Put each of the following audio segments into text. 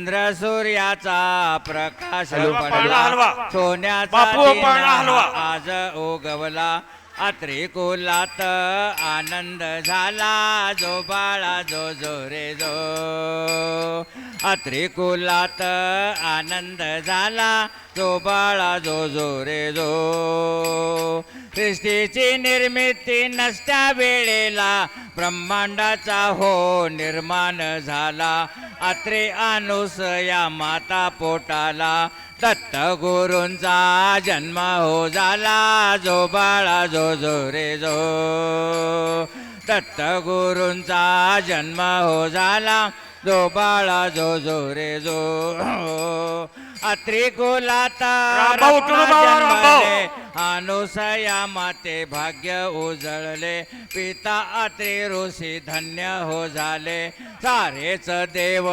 चंद्र सूर्याचा प्रकाश. सोन्याचा. आज उगवला अत्रिकुलात आनंद झाला जो बाळा जो जो रे जो. अत्रिकुलात आनंद झाला जो बाळा जो जो रे जो. सृष्टीची निर्मिती नसत्या वेळेला ब्रह्मांडाचा हो निर्माण झाला. अत्रे अनुसया माता पोटाला दत्त गुरूंचा जन्म हो झाला जो बाळा जो जो रे जो. दत्त गुरूंचा जन्म हो झाला जो बाळा जो जो. रे जो अत्रिकुलात जन्मले अनुसया माते भाग्य उजळले. पिता अत्रे ऋषी धन्य हो झाले. सारेच देव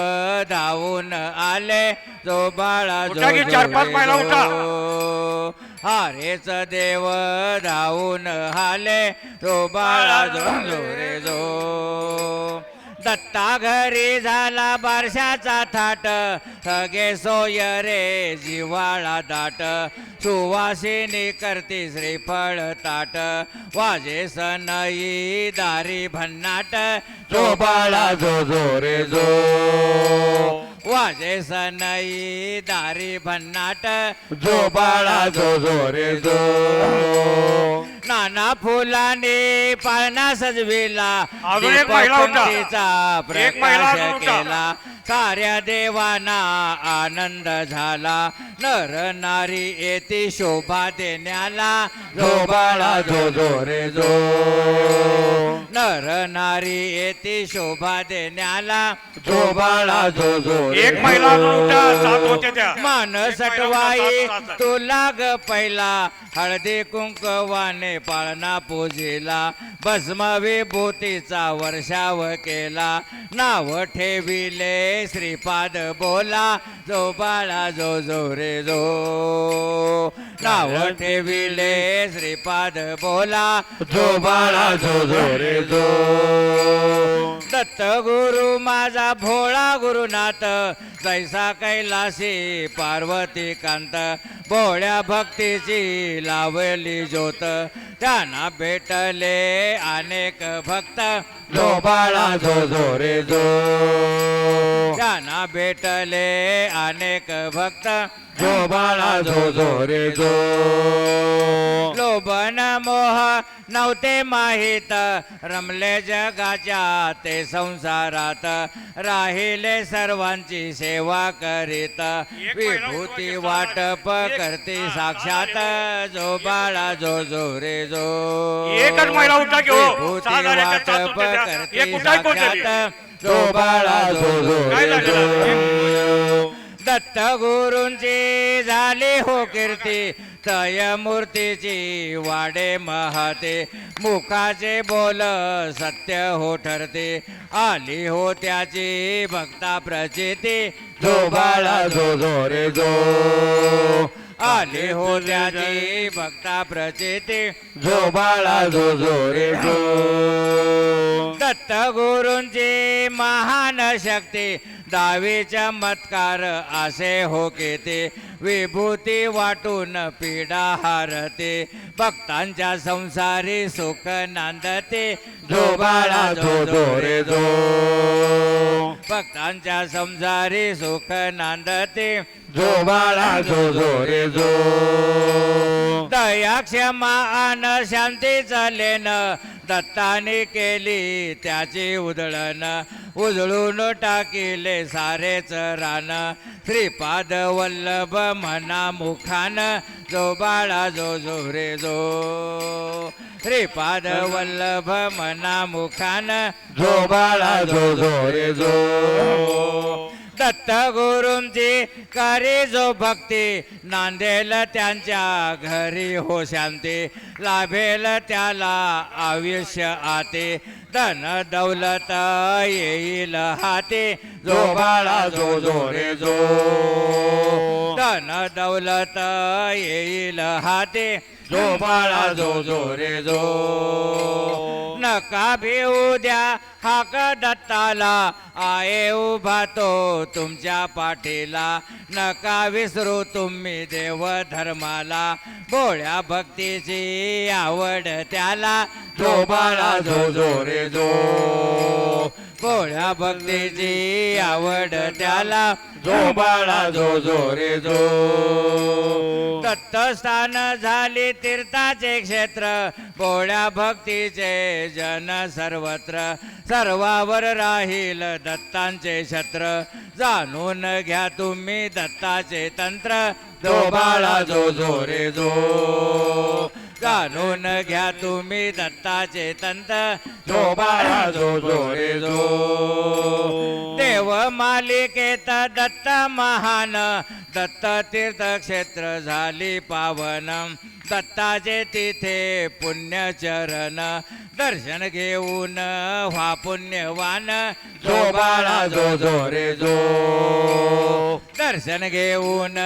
धावून आले. जो बाळा जो. जो. हारेच देव धावून आले. जो बाळा जो जो रे जो दत्ता घरी झाला बारशाचा थाट. सगे सोय रे जिवाळा दाट. सुवासिनी करती श्रीफळ ताट. वाजे सनई दारी भन्नाट. जो बाळा जो जो रे जो. वाजे सनई दारी भन्नाट. जो बाळा जो जो रे जो. नाना फुलाने पाळणा सजविला. अजून एक महिला होता. एक महिला प्रकाश अजून होता. केला. साऱ्या देवांना आनंद झाला. नर नारी येते शोभा देण्याला. जो बाळा जो जो रे जो. नर नारी येते शोभा देण्याला. जो बाळा जो जो रे एक महिला सात त्या. मान एक महिला सटवाई उठा, सात, सात. तुला ग पहिला. हळदी कुंकवाने पाळणा पूजिला भस्म विभूतीचा वर्षाव केला. नाव ठेविले श्रीपाद बोला जो बाळा जो जो रे जो. नाव ठेविले श्रीपाद बोला जो बाळा जो जो रे जो. दत्त गुरु माझा भोळा गुरुनाथ जैसा कैलासी पार्वती कांत. भोळ्या भक्तीची लावली ज्योत त्यांना भेटले अनेक भक्त. जो बाळा जो जो रे जो. त्यांना भेटले अनेक भक्त. जो बाळा जो जो रे जो. लोभन मोह नव्हते माहीत. रमले जगाच्या ते संसारात. राहिले सर्वांची सेवा करीत. विभूती वाटप करते साक्षात. जो बाळा जो जो रे जो. एकच महिला उठा की हो. विभूती वाटप. करते. साक्षात. जो बाळा जो जो काय रे झालेलं? जो दत्त गुरूंची झाली हो कीर्ती तय मूर्तीची वाडे महते. मुखाचे बोल सत्य हो ठरते आली हो त्याची भक्ता प्रचिती. जो बाळा जो जो रे जो. आले हो त्याची भक्ता प्रचिती. जो बाळा जो जो रे जो दत्त गुरूंची महान शक्ती दावी चमत्कार असे हो केते विभूती वाटून पीडा हारते भक्तांच्या संसारी सुख नांदते. जो बाळा जो जो रे जो भक्तांच्या संसारी सुख नांदते. जो बाळा जो जो रे जो. दया क्षमा आन शांती चालेन. दत्ताने केली त्याची उधळण. उजळून टाकिले सारेच रान. श्रीपाद वल्लभ म्हणा मुखान. जो बाळा जो जो रे जो. श्रीपाद वल्लभ म्हणा मुखान जो बाळा जो जो. रे जो दत्त गुरुंची करी जो भक्ती. नांदेल त्यांच्या घरी हो शांती. लाभेल त्याला आयुष्य आते. धन दौलत येईल हाती. जो बाळा जो जो रे जो. धन दौलत येईल हाते. जो बाळा जो जो रे जो. नका भिऊ द्या हाक दत्ताला. आये उभा तो तुमच्या पाठीला. नका विसरू तुम्ही देव धर्माला भोळ्या भक्तीची आवड त्याला. जो बाळा जो जो रे जो भोळ्या भक्तीची आवड त्याला. जो बाळा जो जो रे जो. दत्तस्थान झाले तीर्थाचे क्षेत्र. भोळ्या भक्तीचे जन सर्वत्र. सर्वावर राहील दत्तांचे छत्र. जाणून घ्या तुम्ही दत्ताचे तंत्र. जो बाळा जो जो रे जो. जाणून घ्या तुम्ही दत्ताचे तंत्र जो बाळा जो जो रे जो. देव मालिकेत दत्त महान. दत्त तीर्थक्षेत्र झाली पावन. दत्ताचे तिथे पुण्यचरण. दर्शन घेऊन व्हा पुण्यवान. जो बाळा जो जो. रे जो. दर्शन घेऊन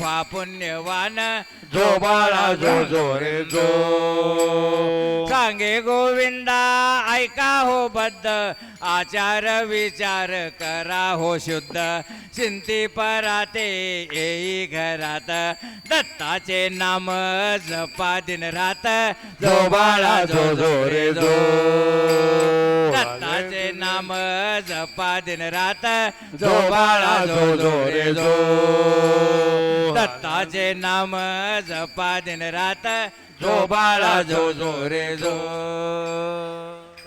व्हा पुण्यवान. जो बाळा जो जो रे जो सांगे गोविंदा ऐका हो बद्ध. आचार विचार करा हो शुद्ध. चिंती पराते येई घरात. दत्ताचे नाम जपा दिन रात. जो बाळा जो जो रे जो दत्ताचे नाम जपा दिन रात जो बाळा जो जो रे जो. दत्ताचे नाम जपा दिन रात जो बाळा जो जो रे जो.